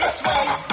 This way.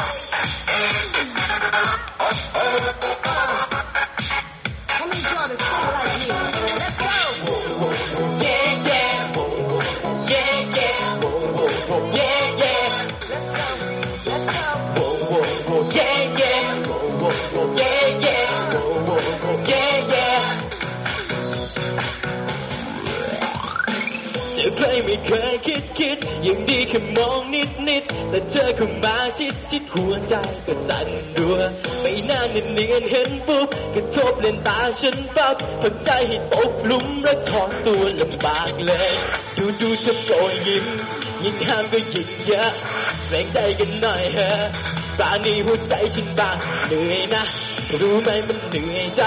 เคยไม่เคยคิดคิดยังดีแค่มองนิดนิดแต่เธอเข้ามาชิดชิดหัวใจก็สั่นรัวไม่นานเนียนเห็นปุ๊บกระทบเลนตาฉันปั๊บพอใจให้ตกหลุมรักถอนตัวลำบากเลย ดูดูเธอโปรยยิ้มยิ่งห้ามก็ยิ่งเยอะแรงใจกันหน่อยเฮะปราณีหัวใจฉันบ้างเหนื่อยนะ รู้ไหมมันเหนื่อยใจ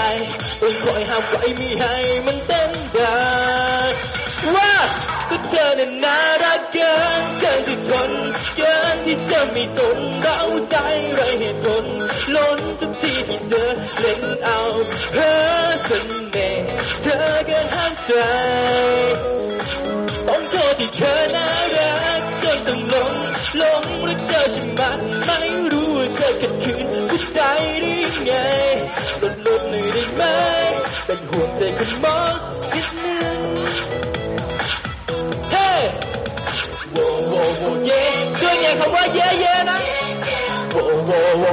ต้องคอยห้ามไว้ไม่ให้มันเต้ันน่ารักเกินเกินที่ทนเกินที่จะไม่สนเราใจไรเหตุผลล้นทุกทีที่เธอเล่นเอาเพ้อเสน่ห์เธอเกินห้ามใจต้องโทษที่เธอน่ารักจนต้องหลงหลงรักเธอใช่ไหมไม่รู้ว่าเธอขัดขืนหัวใจได้ยังไงลดลดหน่อยได้ไหมเป็นห่วงใจคุณหมอนิดนึง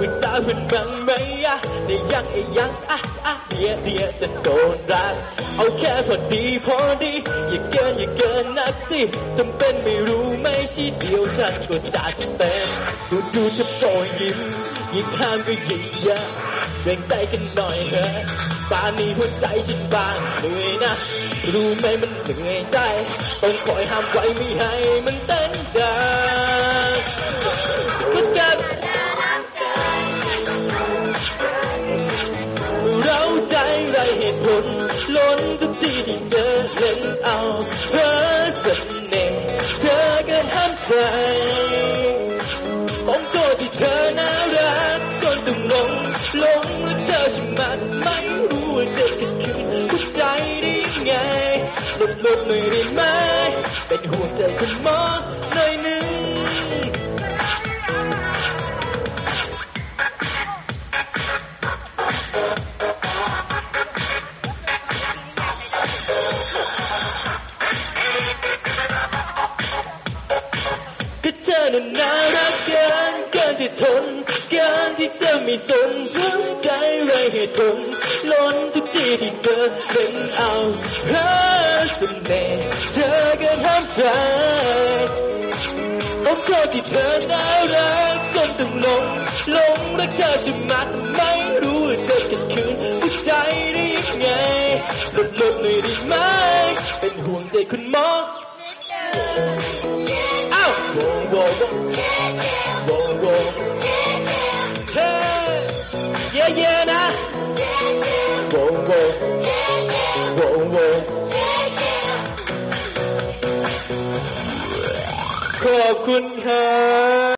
ว้น่ารักที่สุดเธอจะมาที่จะวิสาเพื่อนบ้างไหมอะในยังไอ้ยังอะอะเดียเดียจะโดนรัก เอาแค่พอดีพอดี อย่าเกินอย่าเกินนักสิจำเป็นไม่รู้ไม่ใช่เดียวฉันก็จัดเต็มดูดูจะโปรยยิ้มยิ่งห้ามก็ยิ่งเยอะแรงใจกันหน่อยเถอะป่านนี้หัวใจฉันบางเหนื่อยนะรู้ไหมมันเหนื่อยใจต้องคอยห้ามไว้ไม่ให้มันเต้นได้ ไรเหตุผลล้นทุกทีที่เจอเล่นเอาเพ้อเสน่ห์เธอเกินห้ามใจผมโทษที่เธอน่ารักจนต้องลงลงรักเธอใช่ไหมไม่รู้ว่าจะขัดขืนหัวใจได้ไงลดลดหน่อยได้ไหมเป็นห่วงใจคุณหมอ ก็เธอนั้นน่ารักเกินเกินที่ทนเกินที่จะไม่สนสนใจไรเหตุผลล้นทุกทีที่เธอเป็นเอาเพราะเสน่ห์เธอเกินห้ามใจต้องโทษที่เธอน่ารักจนต้องหลงหลงรักเธอจะมัดไม่รู้ว่าเธอขัดขืนหัวใจได้ยังไงลดลดหน่อยได้ไหมเป็นห่วงใจคุณหมอ ขอบคุณครับ